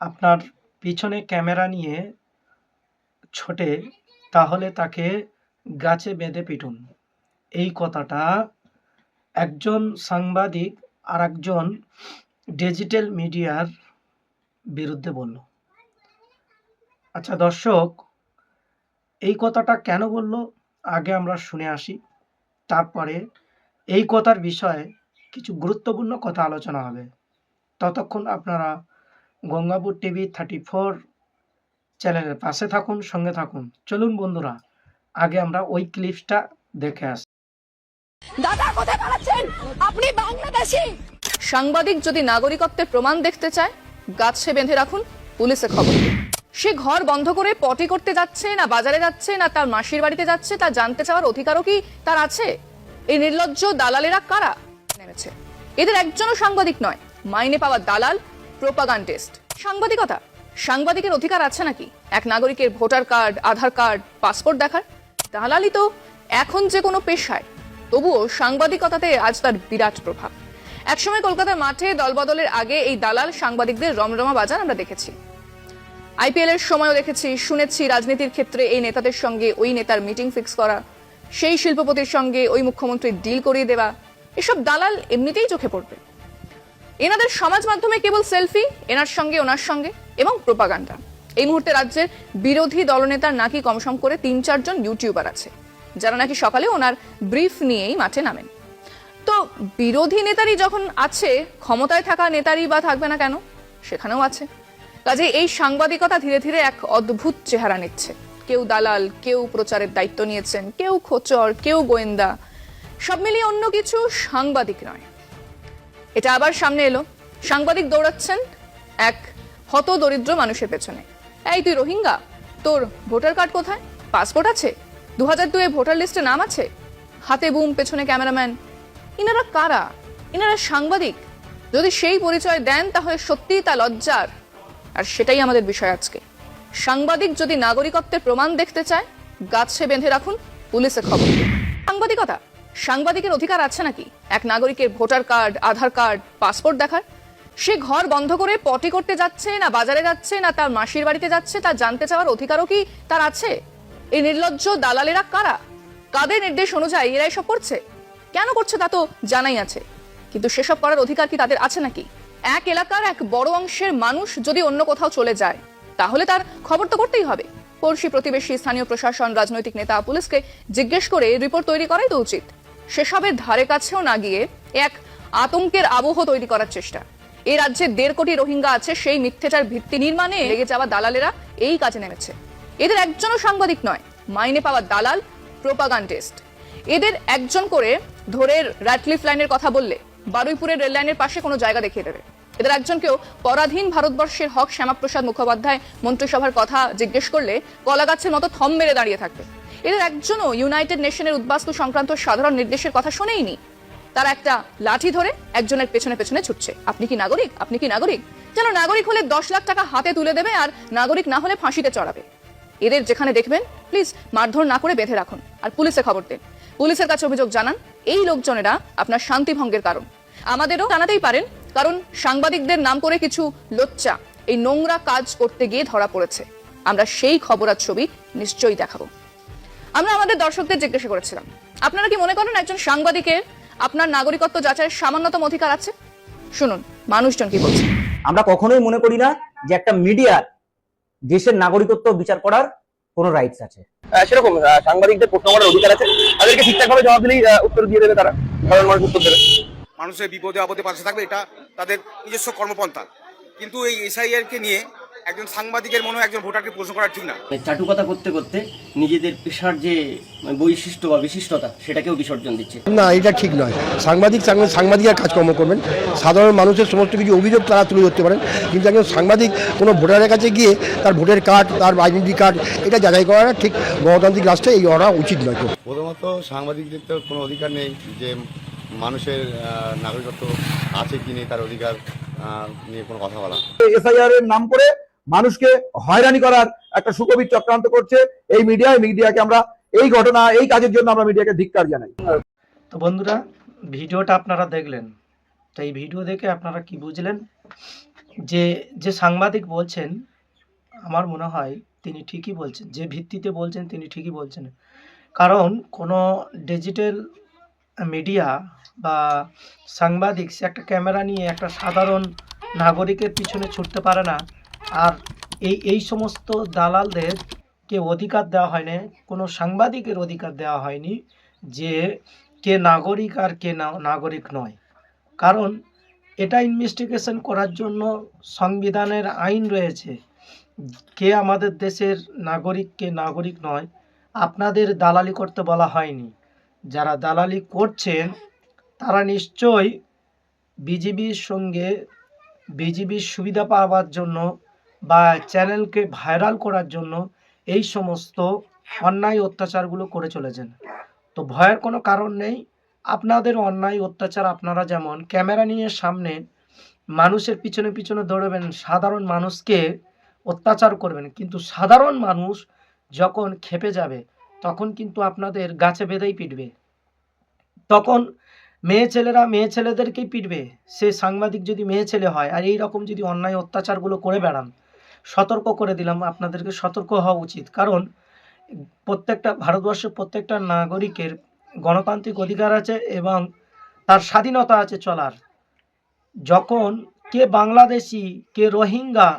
আপনার পিছনে ক্যামেরা নিয়ে ছোটে, তাহলে তাকে গাছে বেঁধে পিটুন। এই কথাটা একজন সাংবাদিক আর একজন ডিজিটাল মিডিয়ার বিরুদ্ধে বলল। আচ্ছা দর্শক, এই কথাটা কেন বলল? আগে আমরা শুনে আসি। তারপরে এই কথার বিষয়ে কিছু গুরুত্বপূর্ণ কথা আলোচনা হবে। ততক্ষণ আপনারা গঙ্গাপুর টিভি থার্টি ফোর চ্যানেলের পাশে থাকুন সঙ্গে থাকুন। চলুন বন্ধুরা আগে আমরা ওই ক্লিপসটা দেখে আসি। দাদা কোথায় পালাচ্ছেন? আপনি বাংলাদেশি। সাংবাদিক যদি নাগরিকত্বের প্রমাণ দেখতে চায় গাছে বেঁধে রাখুন পুলিশে খবর। সে ঘর বন্ধ করে পটি করতে যাচ্ছে না বাজারে যাচ্ছে না তার মাসির বাড়িতে যাচ্ছে তা জানতে চাওয়ার অধিকারও কি তার আছে? এই নির্লজ্জ দালালেরা কারা? নেমেছে। এদের একজনও সাংবাদিক নয় মাইনে পাওয়া দালাল প্রোপাগান্ডিস্ট। সাংবাদিকতা? সাংবাদিকের অধিকার আছে নাকি? এক নাগরিকের voter card, Aadhaar card, passport দেখার? দালালি তো এখন যে কোনো পেশায়। তবুও সাংবাদিকতাতে আজ তার বিরাট প্রভাব। একসময় কলকাতার মাঠে দলবদলের আগে এই দালাল সাংবাদিকদের রমরমা বাজার আমরা দেখেছি। আইপিএল এর সময়ও দেখেছি, শুনেছি রাজনীতির ক্ষেত্রে এই নেতাদের সঙ্গে ওই নেতার মিটিং ফিক্স করা, সেই শিল্পপতির সঙ্গে ওই মুখ্যমন্ত্রীর ডিল করিয়ে দেওয়া। এসব দালাল এমনিতেই চোখে পড়বে। এনাদের সমাজ মাধ্যমে কেবল সেলফি, এনার সঙ্গে, ওনার সঙ্গে, এবং প্রোপাগান্ডা। এই মুহূর্তে রাজ্যের বিরোধী দলনেতার নাকি কমসম করে তিন চারজন ইউটিউবার আছে, যারা নাকি সকালে ওনার ব্রিফ নিয়েই মাঠে নামেন। তো বিরোধী নেতারই যখন আছে, ক্ষমতায় থাকা নেতারই বা থাকবে না কেন? সেখানেও আছে। কাজে এই সাংবাদিকতা ধীরে ধীরে এক অদ্ভুত চেহারা নিচ্ছে। কেউ দালাল, কেউ প্রচারের দায়িত্ব নিয়েছেন, কেউ খোচর, কেউ গোয়েন্দা। সব মিলিয়ে অন্য কিছু সাংবাদিক নয়। এটা আবার সামনে এলো। সাংবাদিক দৌড়াচ্ছেন এক হত দরিদ্র মানুষের পেছনে। এই তুই রোহিঙ্গা? তোর ভোটার কার্ড কোথায়? পাসপোর্ট আছে? দু হাজার দুয়ে ভোটার লিস্টে নাম আছে? হাতে বুম, পেছনে ক্যামেরাম্যান। ইনারা কারা? ইনারা সাংবাদিক। যদি সেই পরিচয় দেন, তাহলে সত্যিই তা লজ্জার। আর সেটাই আমাদের বিষয় আজকে। সাংবাদিক যদি নাগরিকত্বের প্রমাণ দেখতে চায়, গাছে বেঁধে রাখুন, পুলিশে খবর। সাংবাদিকতা। সাংবাদিকের অধিকার আছে নাকি? এক নাগরিকের voter card, Aadhaar card, passport দেখার? সে ঘর বন্ধ করে পটি করতে যাচ্ছে না বাজারে যাচ্ছে না তার মাসির বাড়িতে যাচ্ছে, তা জানতে চাওয়ার অধিকারও কি তার আছে? এই নির্লজ্জ দালালেরা কারা? কাদের নির্দেশ অনুযায়ী এরা এসব করছে? কেন করছে তা তো জানাই আছে। কিন্তু সেসব করার অধিকার কি তাদের আছে নাকি? এক এলাকার এক বড় অংশের মানুষ যদি অন্য কোথাও চলে যায়, তাহলে তার খবর তো করতেই হবে। পড়শি প্রতিবেশী স্থানীয় প্রশাসন, রাজনৈতিক নেতা, পুলিশকে জিজ্ঞেস করে রিপোর্ট তৈরি করাই তো উচিত। সেসবের ধারে কাছেও না গিয়ে এক আতঙ্কের আবহ তৈরি করার চেষ্টা। এই রাজ্যে দেড় কোটি রোহিঙ্গা আছে, সেই মিথ্যেটার ভিত্তি নির্মাণে লেগে যাওয়া দালালেরা এই কাজে নেমেছে। এদের একজনও সাংবাদিক নয়, মাইনে পাওয়া দালাল, প্রোপাগান্ডিস্ট। এদের একজন করে ধরে র্যাটলিফ লাইনের কথা বললে, বারুইপুরের রেল লাইনের পাশে কোনো জায়গা দেখিয়ে দেবে। এদের একজনকেও পরাধীন ভারতবর্ষের হক শ্যামাপ্রসাদ মুখোপাধ্যায় মন্ত্রিসভার কথা জিজ্ঞেস করলে কলাগাছের মতো থম মেরে দাঁড়িয়ে থাকবে। এদের একজনও ইউনাইটেড নেশনের উদ্বাস্তু সংক্রান্ত সাধারণ নির্দেশের কথা শোনেইনি। তারা একটা লাঠি ধরে একজনের পেছনে পেছনে ছুটছে। আপনি কি নাগরিক? আপনি কি নাগরিক? যেন নাগরিক হলে দশ লাখ টাকা হাতে তুলে দেবে আর নাগরিক না হলে ফাঁসিতে চড়াবে। এদের যেখানে দেখবেন, প্লিজ মারধর না করে বেঁধে রাখুন আর পুলিশে খবর দিন। পুলিশের কাছে অভিযোগ জানান, এই লোকজনেরা আপনার শান্তি ভঙ্গের কারণ। আমাদেরও জানাতেই পারেন, কারণ সাংবাদিকদের নাম করে কিছু লোচ্চা এই নোংরা কাজ করতে গিয়ে ধরা পড়েছে। আমরা সেই খবর আর ছবি নিশ্চয়ই দেখাবো। আমরা আমাদের দর্শকদের জিজ্ঞাসা করেছিলাম। আপনারা কি মনে করেন একজন সাংবাদিকের আপনার নাগরিকত্ব যাচাইয়ের সামান্যতম অধিকার আছে? শুনুন মানুষজন কি বলছে? আমরা কখনোই মনে করি না যে একটা মিডিয়ার দেশের নাগরিকত্ব বিচার করার কোনো রাইটস আছে। আহ, সেরকম সাংবাদিকদের প্রশ্ন করার অধিকার আছে। তাদেরকে ঠিকঠাক ভাবে জবাব দিলেই উত্তর দিয়ে দেবে তারা। সাধারণ মানুষ উত্তর দেবে। মানুষের বিপদে আপদে পাশে থাকবে এটা তাদের নিজস্ব কর্মপন্থা। কিন্তু এই এসআইআর কে নিয়ে একজন সাংবাদিকের মনে হয় একজন ভোটারকে প্রশ্ন করা ঠিক না। চাটুকতা করতে করতে নিজেদের পেশার যে বৈশিষ্ট্য বা বিশিষ্টতা সেটাকেও বিসর্জন দিচ্ছে। না এটা ঠিক নয়। সাংবাদিক সাংবাদিক সাংবাদিকের কাজকর্ম করবেন। সাধারণ মানুষের সমস্ত কিছু অভিযোগ তারা তুলে ধরতে পারেন। কিন্তু একজন সাংবাদিক কোনো ভোটারের কাছে গিয়ে তার ভোটের কার্ড তার আইডেন্টি কার্ড এটা যাচাই করাটা ঠিক গণতান্ত্রিক রাষ্ট্রে এই করা উচিত নয় প্রথমত সাংবাদিকদের তো কোনো অধিকার নেই যে মানুষের নাগরিকত্ব আছে কি নেই তার অধিকার নিয়ে কোনো কথা বলা। এসআইআর এর নাম করে মানুষকে হয়রানি করার একটা সুকবির চক্রান্ত করছে এই মিডিয়া, এই মিডিয়াকে আমরা এই ঘটনা, এই কাজের জন্য আমরা মিডিয়াকে ধিক্কার জানাই। তো বন্ধুরা, ভিডিওটা আপনারা দেখলেন। তো এই ভিডিও দেখে আপনারা কি বুঝলেন? যে যে সাংবাদিক বলছেন, আমার মনে হয় তিনি ঠিকই বলছেন, যে ভিত্তিতে বলছেন তিনি ঠিকই বলছেন। কারণ কোনো ডিজিটাল মিডিয়া বা সাংবাদিক সে একটা ক্যামেরা নিয়ে একটা সাধারণ নাগরিকের পিছনে ছুটতে পারে না। আর এই এই সমস্ত দালালদের কে অধিকার দেওয়া হয়নি, কোনো সাংবাদিকের অধিকার দেওয়া হয়নি যে কে নাগরিক আর কে নাগরিক নয়। কারণ এটা ইনভেস্টিগেশন করার জন্য সংবিধানের আইন রয়েছে। কে আমাদের দেশের নাগরিক, কে নাগরিক নয়, আপনাদের দালালি করতে বলা হয়নি। যারা দালালি করছেন, তারা নিশ্চয়ই বিজিবির সঙ্গে বিজিবির সুবিধা পাওয়ার জন্য বা চ্যানেলকে ভাইরাল করার জন্য এই সমস্ত অন্যায় অত্যাচারগুলো করে চলেছেন। তো ভয়ের কোনো কারণ নেই। আপনাদের অন্যায় অত্যাচার আপনারা যেমন ক্যামেরা নিয়ে সামনে মানুষের পিছনে পিছনে দৌড়বেন, সাধারণ মানুষকে অত্যাচার করবেন, কিন্তু সাধারণ মানুষ যখন খেপে যাবে, তখন কিন্তু আপনাদের গাছে বেঁধেই পিটবে। তখন মেয়ে ছেলেরা মেয়ে ছেলেদেরকেই পিটবে। সে সাংবাদিক যদি মেয়ে ছেলে হয় আর এই রকম যদি অন্যায় অত্যাচারগুলো করে বেড়ান সতর্ক করে দিলাম, আপনাদেরকে সতর্ক হওয়া উচিত। কারণ প্রত্যেকটা ভারতবর্ষের প্রত্যেকটা নাগরিকের গণতান্ত্রিক অধিকার আছে এবং তার স্বাধীনতা আছে চলার। যখন কে বাংলাদেশি, কে রোহিঙ্গা,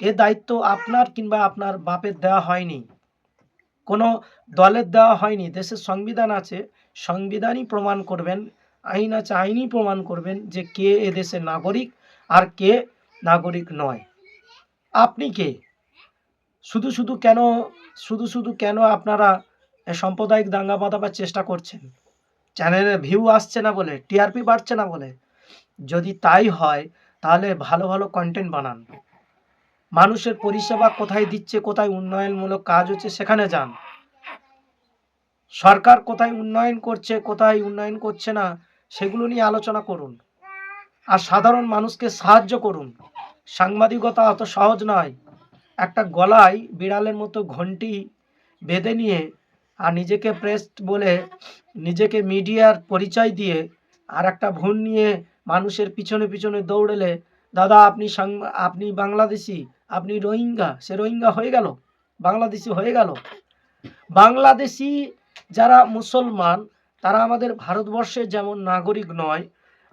এ দায়িত্ব আপনার কিংবা আপনার বাপের দেওয়া হয়নি। কোনো দলের দেওয়া হয়নি, দেশের সংবিধান আছে, সংবিধানই প্রমাণ করবেন, আইন আছে, আইনই প্রমাণ করবেন যে কে এ দেশের নাগরিক আর কে নাগরিক নয়। আপনি কে? শুধু শুধু কেন, শুধু শুধু কেন আপনারা সাম্প্রদায়িক দাঙ্গা বাঁধাবার চেষ্টা করছেন? চ্যানেলে ভিউ আসছে না বলে টিআরপি বাড়ছে না বলে? যদি তাই হয়, তাহলে ভালো ভালো কন্টেন্ট বানান। মানুষের পরিষেবা কোথায় দিচ্ছে, কোথায় উন্নয়নমূলক কাজ হচ্ছে, সেখানে যান। সরকার কোথায় উন্নয়ন করছে, কোথায় উন্নয়ন করছে না, সেগুলো নিয়ে আলোচনা করুন। আর সাধারণ মানুষকে সাহায্য করুন। সাংবাদিকতা অত সহজ নয়। একটা গলায় বিড়ালের মতো ঘন্টি বেঁধে নিয়ে আর নিজেকে প্রেস বলে নিজেকে মিডিয়ার পরিচয় দিয়ে আর একটা ভুল নিয়ে মানুষের পিছনে পিছনে দৌড়েলে, দাদা, আপনি আপনি বাংলাদেশি, আপনি রোহিঙ্গা, সে রোহিঙ্গা হয়ে গেল, বাংলাদেশি হয়ে গেল। বাংলাদেশি যারা মুসলমান, তারা আমাদের ভারতবর্ষের যেমন নাগরিক নয়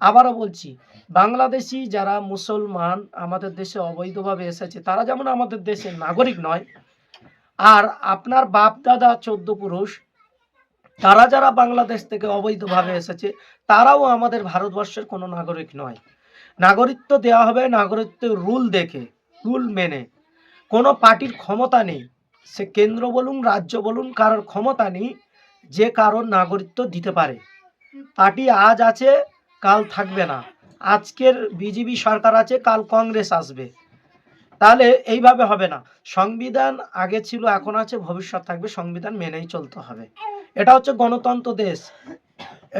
আবারও বলছি, বাংলাদেশি যারা মুসলমান আমাদের দেশে অবৈধভাবে এসেছে, তারা যেমন আমাদের দেশে নাগরিক নয়, আর আপনার বাপ দাদা চোদ্দ পুরুষ, তারা যারা বাংলাদেশ থেকে অবৈধভাবে এসেছে, তারাও আমাদের ভারতবর্ষের কোনো নাগরিক নয়। নাগরিকত্ব দেওয়া হবে, নাগরিকত্বের রুল দেখে, রুল মেনে। কোনো পার্টির ক্ষমতা নেই, সে কেন্দ্র বলুন, রাজ্য বলুন, কারোর ক্ষমতা নেই, যে কারোর নাগরিকত্ব দিতে পারে। পার্টি আজ আছে কাল থাকবে না। আজকের বিজেপি সরকার আছে, কাল কংগ্রেস আসবে। তাহলে এইভাবে হবে না। সংবিধান আগে ছিল, এখন আছে, ভবিষ্যৎ থাকবে, সংবিধান মেনেই চলতে হবে। এটা হচ্ছে গণতন্ত্র দেশ।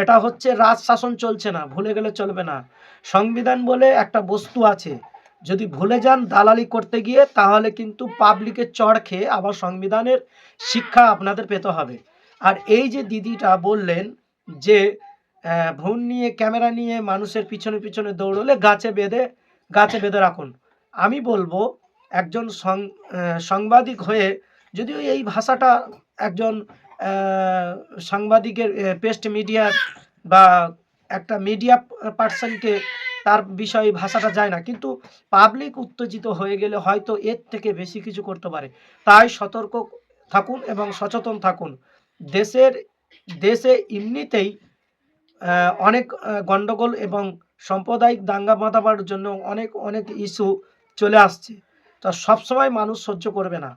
এটা হচ্ছে রাজ শাসন চলছে না, ভুলে গেলে চলবে না। সংবিধান বলে একটা বস্তু আছে। যদি ভুলে যান দালালি করতে গিয়ে, তাহলে কিন্তু পাবলিকের চড় খেয়ে আবার সংবিধানের শিক্ষা আপনাদের পেতে হবে। আর এই যে দিদিটা বললেন যে ভ্রূণ নিয়ে, ক্যামেরা নিয়ে মানুষের পিছনে পিছনে দৌড়লে গাছে বেঁধে গাছে বেঁধে রাখুন। আমি বলব, একজন সাংবাদিক হয়ে যদিও এই ভাষাটা একজন সাংবাদিকের পেস্ট মিডিয়ার বা একটা মিডিয়া পার্সনকে তার বিষয়ে ভাষাটা যায় না। কিন্তু পাবলিক উত্তেজিত হয়ে গেলে হয়তো এর থেকে বেশি কিছু করতে পারে। তাই সতর্ক থাকুন এবং সচেতন থাকুন। দেশের, দেশে এমনিতেই অনেক আহ, গন্ডগোল এবং সাম্প্রদায়িক দাঙ্গা বাঁধাবার জন্য অনেক অনেক ইস্যু চলে আসছে। তো সবসময় মানুষ সহ্য করবে না।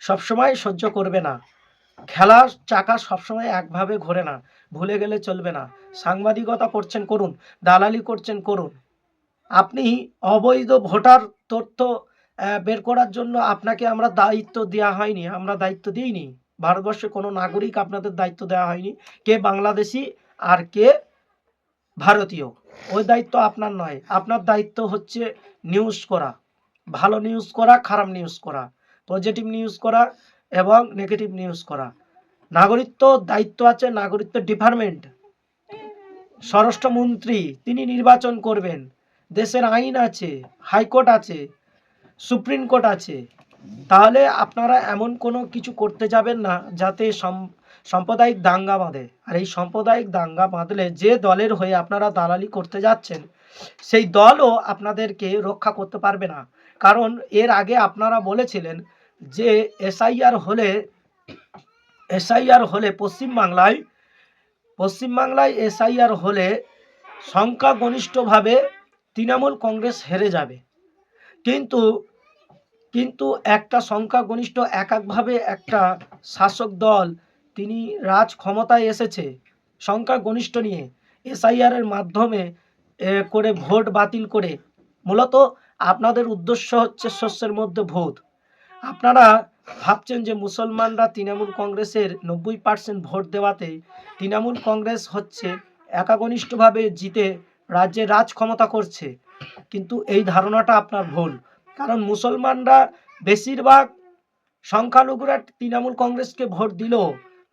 সবসময় সহ্য করবে না। খেলার চাকা সবসময় একভাবে ঘোরে না। ভুলে গেলে চলবে না। সাংবাদিকতা করছেন করুন। দালালি করছেন করুন। আপনি অবৈধ ভোটার তথ্য বের করার জন্য আপনাকে আমরা দায়িত্ব দেওয়া হয়নি। আমরা দায়িত্ব দিইনি। ভারতবর্ষে কোনো নাগরিক আপনাদের দায়িত্ব দেওয়া হয়নি। কে বাংলাদেশি আর কে ভারতীয়, ওই দায়িত্ব আপনার নয়। আপনার দায়িত্ব হচ্ছে নিউজ করা। ভালো নিউজ করা, খারাপ নিউজ করা পজিটিভ নিউজ করা এবং নেগেটিভ নিউজ করা। নাগরিকত্ব দায়িত্ব আছে নাগরিকত্ব ডিপার্টমেন্ট স্বরাষ্ট্রমন্ত্রী, তিনি নির্বাচন করবেন। দেশের আইন আছে, হাইকোর্ট আছে, সুপ্রিম কোর্ট আছে। তাহলে আপনারা এমন কোনো কিছু করতে যাবেন না যাতে সম- সাম্প্রদায়িক দাঙ্গা বাঁধে। আর এই সাম্প্রদায়িক দাঙ্গা বাঁধলে যে দলের হয়ে আপনারা দালালি করতে যাচ্ছেন, সেই দলও আপনাদেরকে রক্ষা করতে পারবে না। কারণ এর আগে আপনারা বলেছিলেন যে এসআইআর হলে এসআইআর হলে পশ্চিমবাংলায় পশ্চিমবাংলায় এসআইআর হলে সংখ্যাগরিষ্ঠভাবে তৃণমূল কংগ্রেস হেরে যাবে। কিন্তু কিন্তু একটা সংখ্যাগরিষ্ঠ এক একভাবে একটা শাসক দল তিনি রাজ ক্ষমতায় এসেছে সংখ্যাগরিষ্ঠ নিয়ে। এসআইআরের মাধ্যমে করে ভোট বাতিল করে। মূলত আপনাদের উদ্দেশ্য হচ্ছে শস্যের মধ্যে ভোট। আপনারা ভাবছেন যে মুসলমানরা তৃণমূল কংগ্রেসের নব্বই পার্সেন্ট ভোট দেওয়াতে তৃণমূল কংগ্রেস হচ্ছে একাগনিষ্ঠভাবে জিতে রাজ্যে রাজ ক্ষমতা করছে। কিন্তু এই ধারণাটা আপনার ভুল। কারণ মুসলমানরা বেশিরভাগ সংখ্যালঘুরা তৃণমূল কংগ্রেসকে ভোট দিল,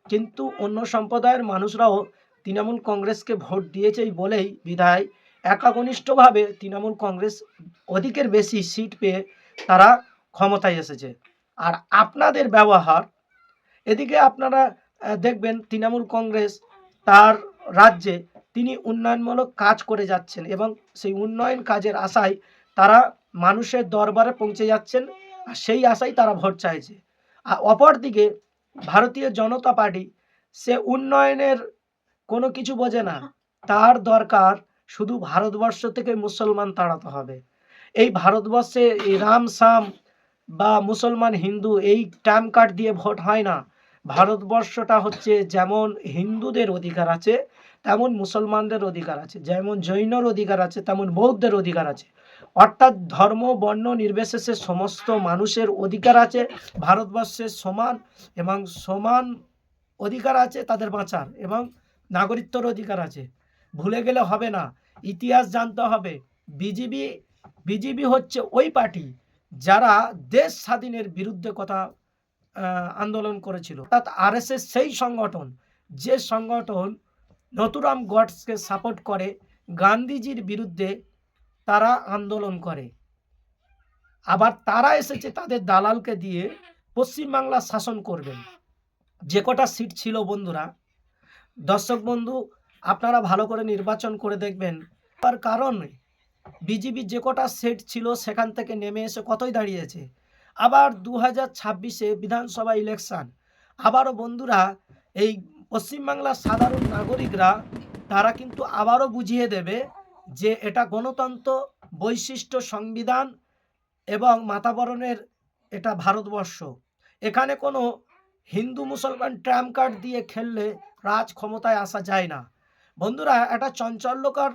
কিন্তু অন্য সম্প্রদায়ের মানুষরাও তৃণমূল কংগ্রেসকে ভোট দিয়েছেই বলেই বিধায় একাগনিষ্ঠভাবে তৃণমূল কংগ্রেস অধিকের বেশি সিট পেয়ে তারা ক্ষমতায় এসেছে। আর আপনাদের ব্যবহার, এদিকে আপনারা দেখবেন তৃণমূল কংগ্রেস তার রাজ্যে তিনি উন্নয়নমূলক কাজ করে যাচ্ছেন এবং সেই উন্নয়ন কাজের আশায় তারা মানুষের দরবারে পৌঁছে যাচ্ছেন আর সেই আশায় তারা ভোট চাইছে। আর অপরদিকে ভারতীয় জনতা পার্টি, সে উন্নয়নের কোনো কিছু বোঝে না। তার দরকার শুধু ভারতবর্ষ থেকে মুসলমান তাড়াতে হবে। এই ভারতবর্ষে রাম সাম বা মুসলমান হিন্দু এই টাইম কার্ড দিয়ে ভোট হয় না। ভারতবর্ষটা হচ্ছে যেমন হিন্দুদের অধিকার আছে, তেমন মুসলমানদের অধিকার আছে। যেমন জৈনর অধিকার আছে, তেমন বৌদ্ধের অধিকার আছে। অর্থাৎ ধর্ম, বর্ণ, নির্বিশেষে সমস্ত মানুষের অধিকার আছে ভারতবর্ষের সমান এবং সমান অধিকার আছে তাদের বাঁচার এবং নাগরিকত্বর অধিকার আছে। ভুলে গেলে হবে না, ইতিহাস জানতে হবে। বিজেপি বিজেপি হচ্ছে ওই পার্টি যারা দেশ স্বাধীনের বিরুদ্ধে কথা আন্দোলন করেছিল। অর্থাৎ আরএসএস সেই সংগঠন, যে সংগঠন নতুরাম গডসকে সাপোর্ট করে গান্ধীজির বিরুদ্ধে তারা আন্দোলন করে। আবার তারা এসেছে তাদের দালালকে দিয়ে পশ্চিমবাংলা শাসন করবেন। যে কটা সিট ছিল বন্ধুরা, দর্শক বন্ধু, আপনারা ভালো করে নির্বাচন করে দেখবেন। তার কারণ বিজেপি যে কটা সেট ছিল সেখান থেকে নেমে এসে কতই দাঁড়িয়েছে। আবার দু হাজার ছাব্বিশে বিধানসভা ইলেকশন। আবারও বন্ধুরা, এই পশ্চিমবাংলার সাধারণ নাগরিকরা, তারা কিন্তু আবারও বুঝিয়ে দেবে যে এটা গণতন্ত্র বৈশিষ্ট্য সংবিধান এবং মাতাবরণের এটা ভারতবর্ষ। এখানে কোনো হিন্দু মুসলমান ট্রাম কার্ড দিয়ে খেললে রাজ ক্ষমতায় আসা যায় না। বন্ধুরা, একটা চঞ্চল্যকর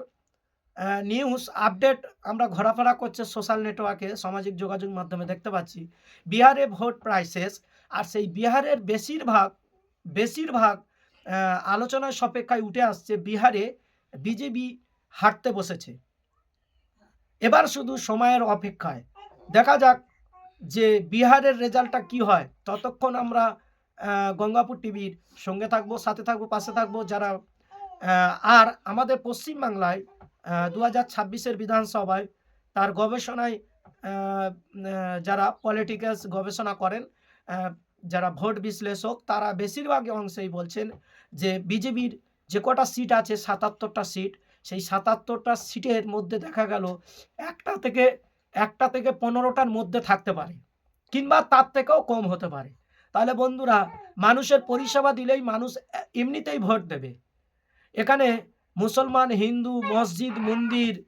নিউজ আপডেট আমরা ঘোরাফেরা করছে সোশ্যাল নেটওয়ার্কে সামাজিক যোগাযোগ মাধ্যমে দেখতে পাচ্ছি। বিহারে ভোট প্রাইসেস আর সেই বিহারের বেশিরভাগ বেশিরভাগ আলোচনার সপেক্ষায় উঠে আসছে বিহারে বিজেপি হাঁটতে বসেছে। এবার শুধু সময়ের অপেক্ষায়। দেখা যাক যে বিহারের রেজাল্টটা কি হয়। ততক্ষণ আমরা গঙ্গাপুর টিভির সঙ্গে থাকব, সাথে থাকব, পাশে থাকব যারা আর আমাদের পশ্চিমবাংলায় দু হাজার ছাব্বিশের বিধানসভায় তার গবেষণায় যারা পলিটিক্যালস গবেষণা করেন যারা ভোট বিশ্লেষক, তারা বেশিরভাগ অংশেই বলছেন যে বিজেপির যে কটা সিট আছে, সাতাত্তরটা সিট সেই সাতাত্তরটা সিটের মধ্যে দেখা গেল একটা থেকে একটা থেকে পনেরোটার মধ্যে থাকতে পারে, কিংবা তার থেকেও কম হতে পারে। তাহলে বন্ধুরা, মানুষের পরিষেবা দিলেই মানুষ এমনিতেই ভোট দেবে। এখানে মুসলমান, হিন্দু, মসজিদ, মন্দির,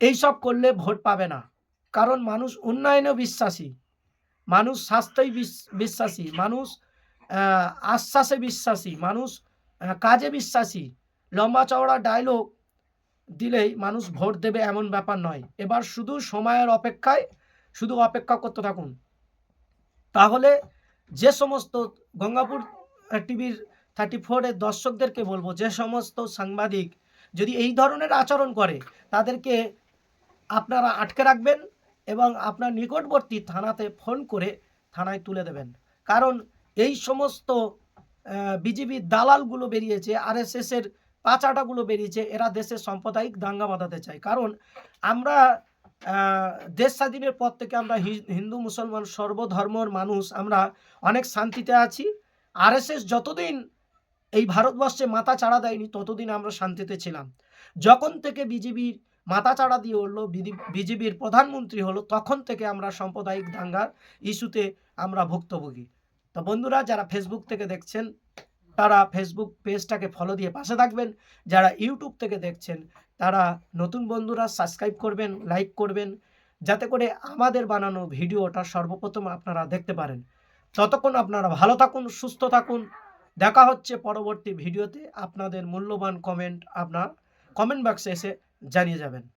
এইসব করলে ভোট পাবে না। কারণ মানুষ উন্নয়নেও বিশ্বাসী। মানুষ স্বাস্থ্যই বিশ- বিশ্বাসী। মানুষ আশ্বাসে বিশ্বাসী। মানুষ কাজে বিশ্বাসী। লম্বা চওড়া ডায়লগ দিলেই মানুষ ভোট দেবে এমন ব্যাপার নয়। এবার শুধু সময়ের অপেক্ষায়, শুধু অপেক্ষা করতে থাকুন। তাহলে যে সমস্ত গঙ্গাপুর টিভির থার্টি ফোরের দর্শকদেরকে বলব, যে সমস্ত সাংবাদিক যদি এই ধরনের আচরণ করে, তাদেরকে আপনারা আটকে রাখবেন এবং আপনার নিকটবর্তী থানাতে ফোন করে থানায় তুলে দেবেন। কারণ এই সমস্ত বিজেপির দালালগুলো বেরিয়েছে আরএসএসের পাচাটাগুলো বেরিয়েছে, এরা দেশের সাম্প্রদায়িক দাঙ্গা বাঁধাতে চায়। কারণ আমরা দেশ স্বাধীনের পর থেকে আমরা হিন্দু, মুসলমান, সর্বধর্মর মানুষ, আমরা অনেক শান্তিতে আছি। আরএসএস যতদিন এই ভারতবর্ষে মাথা চাড়া দেয়নি, ততদিন আমরা শান্তিতে ছিলাম। যখন থেকে বিজেপির মাথা চাড়া দিয়ে উঠল বিজেপির প্রধানমন্ত্রী হলো, তখন থেকে আমরা সাম্প্রদায়িক দাঙ্গার ইস্যুতে আমরা ভুক্তভোগী। তো বন্ধুরা, যারা ফেসবুক থেকে দেখছেন তারা ফেসবুক পেজটাকে ফলো দিয়ে পাশে থাকবেন। যারা ইউটিউব থেকে দেখছেন, তারা নতুন বন্ধুরা সাবস্ক্রাইব করবেন লাইক করবেন, যাতে করে আমাদের বানানো ভিডিওটা সর্বপ্রথম আপনারা দেখতে পারেন। ততক্ষণ আপনারা ভালো থাকুন, সুস্থ থাকুন। দেখা হচ্ছে পরবর্তী ভিডিওতে। আপনাদের মূল্যবান কমেন্ট আপনার কমেন্ট বক্সে এসে জানিয়ে যাবেন।